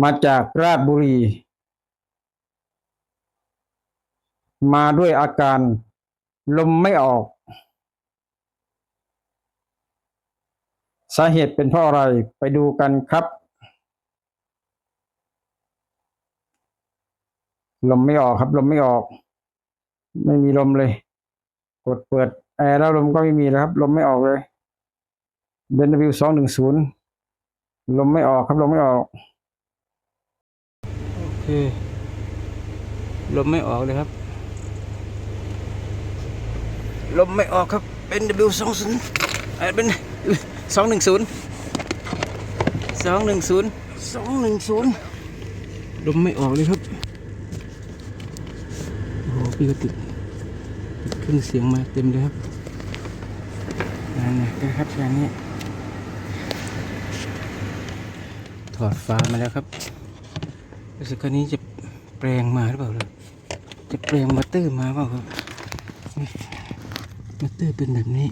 มาจากราชบุรี มาด้วยอาการลมไม่ออก สาเหตุเป็นเพราะอะไรไปดูกันครับ ลมไม่ออกครับ ลมไม่ออก ไม่มีลมเลย กดเปิดแอร์แล้วลมก็ไม่มีแล้วครับ ลมไม่ออกเลยเบนวิวสองหนึ่งศูนย์ลมไม่ออกครับ ลมไม่ออก โอเคลมไม่ออกเลยครับ ลมไม่ออกครับเป็น W สองศูนย์เป็นสองหนึ่งศูนย์สองหนึ่งศูนย์สองหนึ่งศูนย์ลมไม่ออกเลยครับ โอ้โหพี่ก็ติดติดเครื่องเสียงมาเต็มเลยครับนั่นนะครับงานนี้ ถอดฟ้ามาแล้วครับ รู้สึกคันนี้จะแปลงมาหรือเปล่าล่ะจะแปลงมาเตอร์มาเปล่าครับมาเตอร์เป็นแบบนี้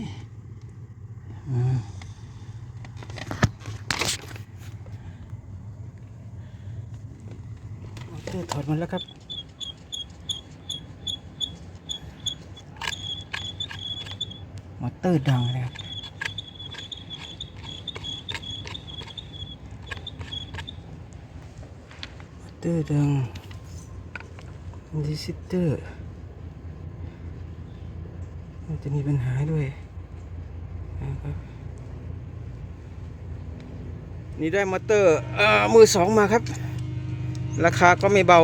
มาเตอร์ถอดมาแล้วครับมอเตอร์ดังเลยครับ มอ เตอร์ดังดิซิเตอร์มันจะมีปัญหาด้วยนะครับนี่ได้มอเตอร์อมือสองมาครับ ราคาก็ไม่เบา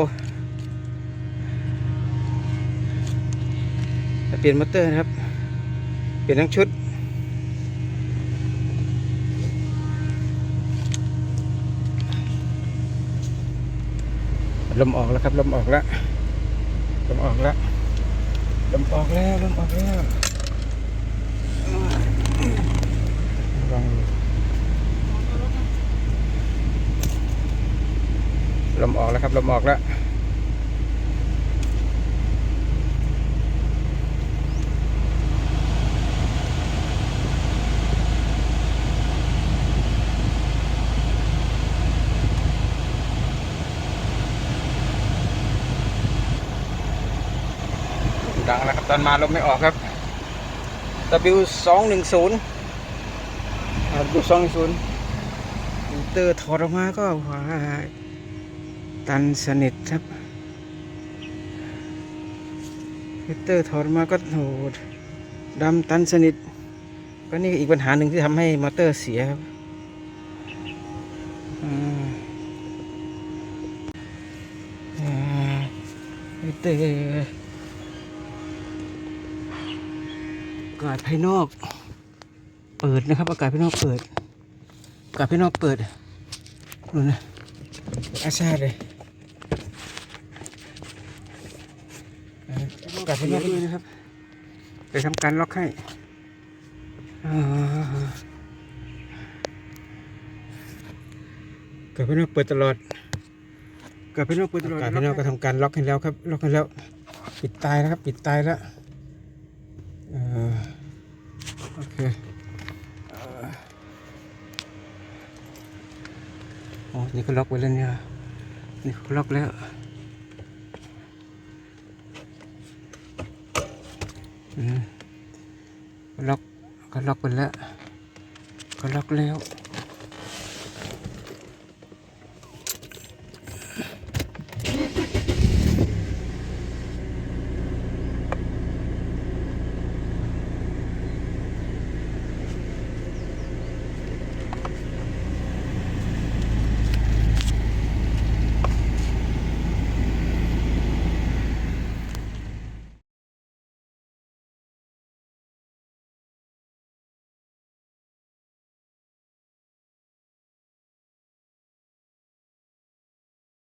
จะเปลี่ยนมอเตอร์นะครับ เปลี่ยนทั้งชุด ลมออกแล้วครับลมออกแล้วลมออกแล้วลมออกแล้วลมออกแล้วลองดูลมออกแล้วครับลมออกแล้ว ดังแล้วครับตอนมาลมไม่ออกครับ W สองหนึ่งศูนย์ W สองหนึ่งศูนย์มิเตอร์ถอดออกมาก็วาตันสนิทครับมิเตอร์ถอดมาก็โหดดำตันสนิท ก็นี่อีกปัญหาหนึ่งที่ทำให้มอเตอร์เสียครับมิเตอร์ อากาศภายนอก เปิดนะครับ อากาศภายนอกเปิด อากาศภายนอกเปิดดูนะอาชาเลยอากาศภายนอกด้วยนะครับไปทำการล็อกให้อากาศภายนอกเปิดตลอดอากาศภายนอกเปิดตลอดอากาศภายนอกก็ทำการล็อกให้แล้วครับ ล็อกให้แล้ว ปิดตายแล้วครับ ปิดตายแล้ว โอเคอ๋อนี่ก็ล็อกไว้แล้วเนี่ยนี่เขาล็อกแล้วอืมล็อกก็ล็อกไปแล้วก็ล็อกแล้ว